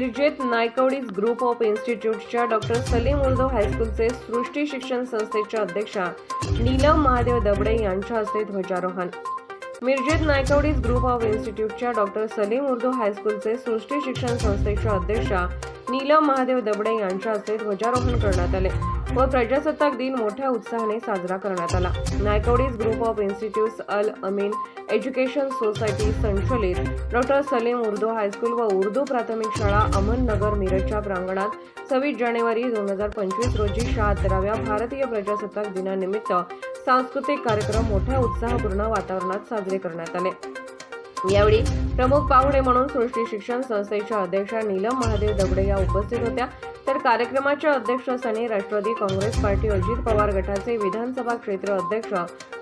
नायकवडीज group of इन्स्टिट्यूटच्या doctor Salim Urdu हायस्कूलचे सृष्टी शिक्षण संस्थेच्या अध्यक्षा नीलम महादेव दबडे यांच्या हस्ते ध्वजारोहण. मिरजेत नायकवडीज ग्रुप ऑफ इन्स्टिट्यूटच्या डॉक्टर सलीम उर्दू हायस्कूलचे सृष्टी शिक्षण संस्थेच्या अध्यक्षा नीलम महादेव दबडे यांच्या हस्ते ध्वजारोहण करण्यात आले. व प्रजासत्ताक दिन मोठ्या उत्साहाने साजरा करण्यात आला. Naikwadis group of institutes Al Amin education society संचलित doctor Salim Urdu high school व उर्दू प्राथमिक शाळा अहमदनगर मिरजच्या प्रांगणात सव्वीस जानेवारी दोन हजार पंचवीस रोजी शहात्तराव्या भारतीय प्रजासत्ताक दिनानिमित्त सांस्कृतिक कार्यक्रम मोठ्या उत्साहपूर्ण वातावरणात साजरे करण्यात आले. यावेळी प्रमुख पाहुणे म्हणून सृष्टी शिक्षण संस्थेच्या अध्यक्षा नीलम महादेव दबडे या उपस्थित होत्या. तर कार्यक्रमाच्या अध्यक्षस्थानी राष्ट्रवादी काँग्रेस पार्टी अजित पवार गटाचे विधानसभा क्षेत्र अध्यक्ष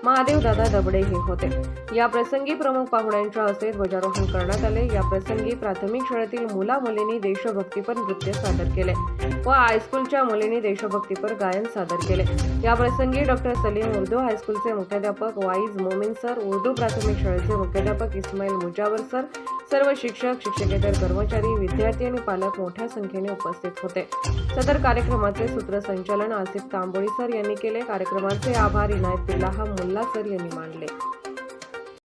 महादेवदादा दबडे हे होते. या प्रसंगी प्रमुख पाहुण्यांच्या हस्ते ध्वजारोहण करण्यात आले. या प्रसंगी प्राथमिक शाळेतील मुला मुलींनी देशभक्तीपर नृत्य सादर केले व हायस्कूलच्या मुलींनी देशभक्तीपर गायन सादर केले. या प्रसंगी डॉक्टर सलीम उर्दू हायस्कूलचे मुख्याध्यापक वाईज मोमिन सर उर्दू प्राथमिक शाळेचे मुख्याध्यापक इस्माईल मुजावर सर सर्व शिक्षक शिक्षकेतर कर्मचारी विद्यार्थी आणि पालक मोठ्या संख्येने उपस्थित होते. सदर कार्यक्रमाचे सूत्रसंचालन आसिफ तांबोळी सर यांनी केले. कार्यक्रमाचे आभार इनायतुल्लाह मुल्ला सर यांनी मानले.